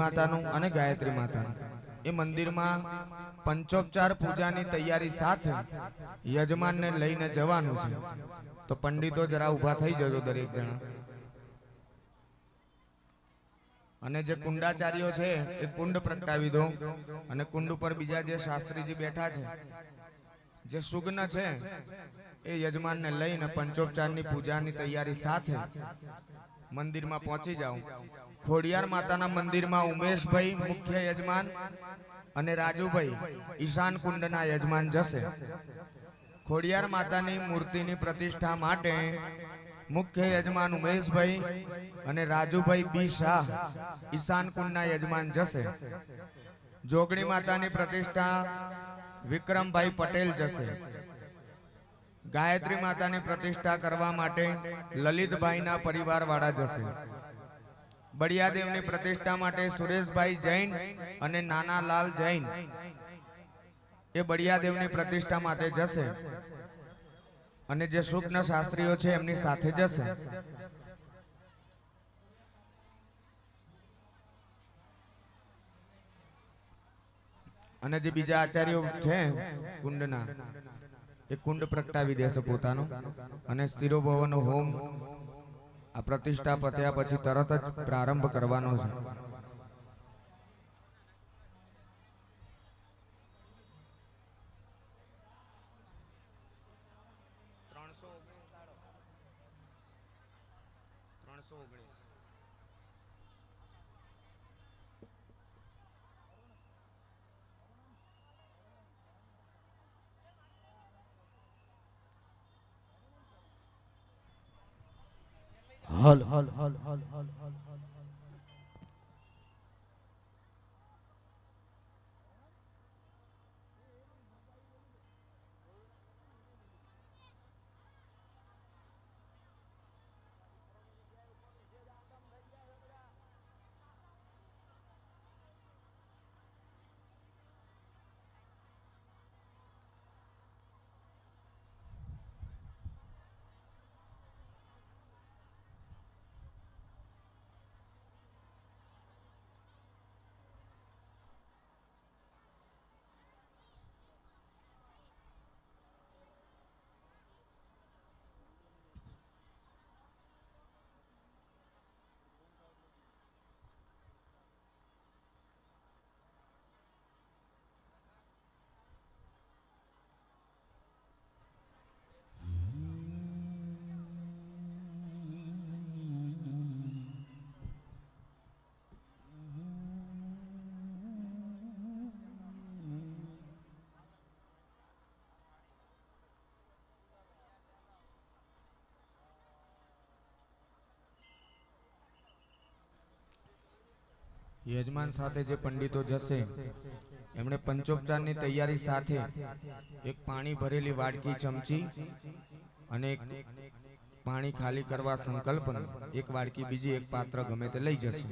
માતાનું અને ગાયત્રી માતાનું. એ મંદિરમાં પંચોપચાર પૂજાની તૈયારી સાથે યજમાનને લઈને જવાનું છે. તો પંડિતો જરા ઊભા થઈ જજો દરેક જણા. અને જે કુંડાચાર્યો છે, એ કુંડ પ્રગટાવી દો. અને કુંડ ઉપર બીજા જે શાસ્ત્રીજી બેઠા છે, જે સુગ્ન છે, એ યજમાનને લઈને પંચોપચારની પૂજાની તૈયારી સાથે મંદિરમાં પહોંચી જાઓ. ખોડિયાર માતાના મંદિરમાં ઉમેશભાઈ મુખ્ય યજમાન અને રાજુભાઈ ઈશાન કુંડના યજમાન જશે. ખોડિયાર માતાની મૂર્તિની પ્રતિષ્ઠા માટે મુખ્ય યજમાન ઉમેશભાઈ અને રાજુભાઈ બી શાહ ઈશાન કુંડના યજમાન જશે. જોગણી માતાની પ્રતિષ્ઠા વિક્રમભાઈ પટેલ જશે. ગાયત્રી માતાની પ્રતિષ્ઠા કરવા માટે લલિતભાઈના પરિવારવાળા જશે. બળિયાદેવની પ્રતિષ્ઠા માટે સુરેશભાઈ જૈન અને નાના લાલ જૈન એ બળિયાદેવની પ્રતિષ્ઠા માટે જશે. અને જે શુક્ન શાસ્ત્રીઓ છે એમની સાથે જશે. અને જે બીજા આચાર્યો છે કુંડના, એ કુંડ પ્રગટાવી દેશે પોતાનું. અને સ્થિરોભવનો હોમ આ પ્રતિષ્ઠા પત્યા પછી તરત જ પ્રારંભ કરવાનો છે. હલ হল হল হল হল হল হল યજમાન સાથે જે પંડિતો જશે, એમણે પંચોપચારની તૈયારી સાથે એક પાણી ભરેલી વાડકી ચમચી અને પાણી ખાલી કરવા સંકલ્પન એક વાડકી બીજી એક પાત્ર ગમે તે લઈ જશે.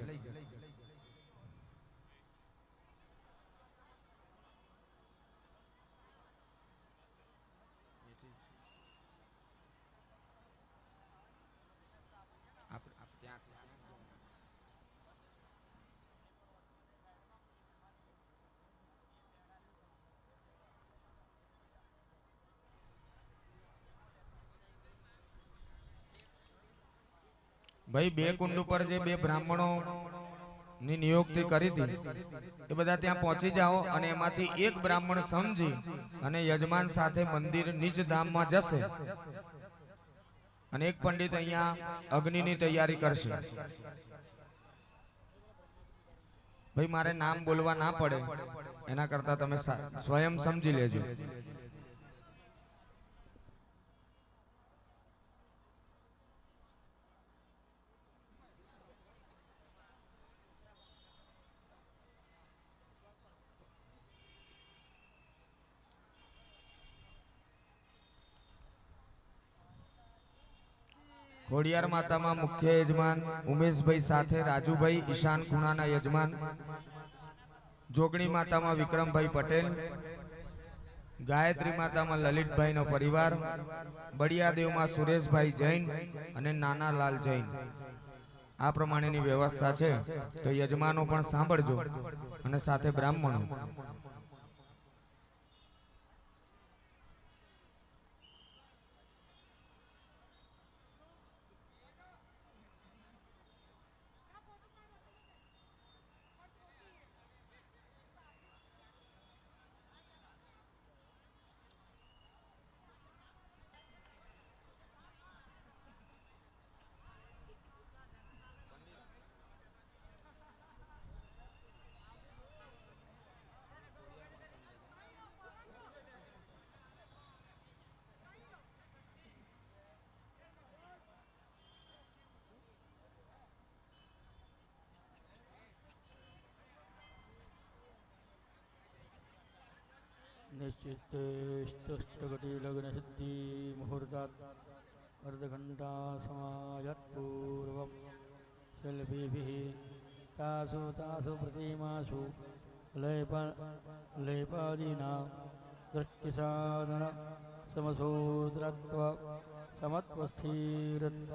ભાઈ બે કુંડ ઉપર જે બે બ્રાહ્મણો ની નિયુક્તિ કરી હતી એ બધા ત્યાં પહોંચી જાઓ અને એમાંથી એક બ્રાહ્મણ સમજી અને યજમાન સાથે મંદિર નીચ ધામમાં જશે અને એક પંડિત અહીંયા અગ્નિની તૈયારી કરશે. ભાઈ મારે નામ બોલવા ના પડે. એના કરતા તમે સ્વયં સમજી લેજો. ખોડિયાર માતામાં મુખ્ય યજમાન ઉમેશભાઈ સાથે રાજુભાઈ ઈશાન કુણાના યજમાન. જોગણી માતામાં વિક્રમભાઈ પટેલ. ગાયત્રી માતામાં લલિતભાઈનો પરિવાર. બળિયાદેવમાં સુરેશભાઈ જૈન અને નાના લાલ જૈન. આ પ્રમાણેની વ્યવસ્થા છે. તો યજમાનો પણ સાંભળજો અને સાથે બ્રાહ્મણો. निश्चितेष्टघटी मुहूर्तात् अर्धघण्टा समायात् पूर्वं शिल्पीभिः तासु तासु प्रतिमासु लेप लेपादीनां दृष्टिसाधन समसूत्रत्व समत्वस्थिरत्व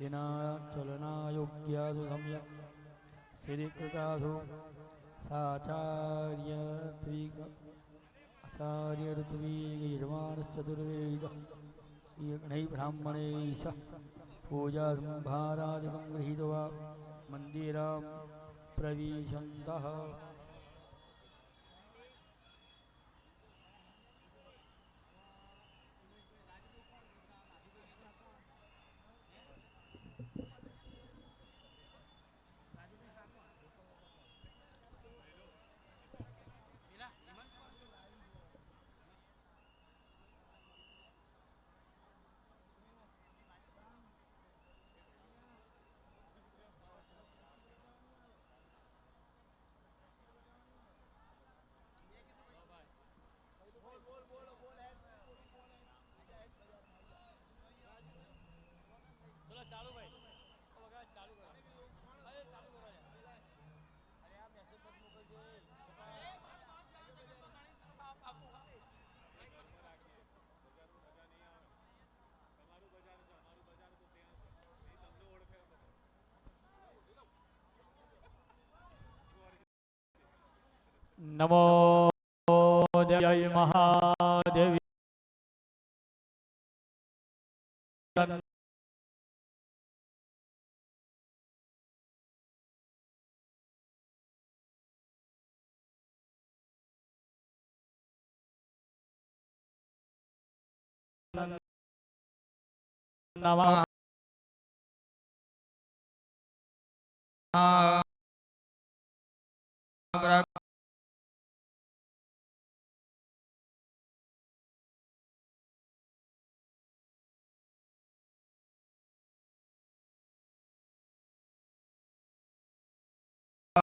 दिनाचलनायोग्यासु सम्यक् स्थिरीकृतासु साचार्यत्विक आचार्य ऋत्वीयजमानश्चतुर्वेद यज्ञैः ब्राह्मणैः सह पूजासंभारादिकं गृहीत्वा मन्दिरं प्रविशन्तः નમો જય મહાદેવી નમઃ આ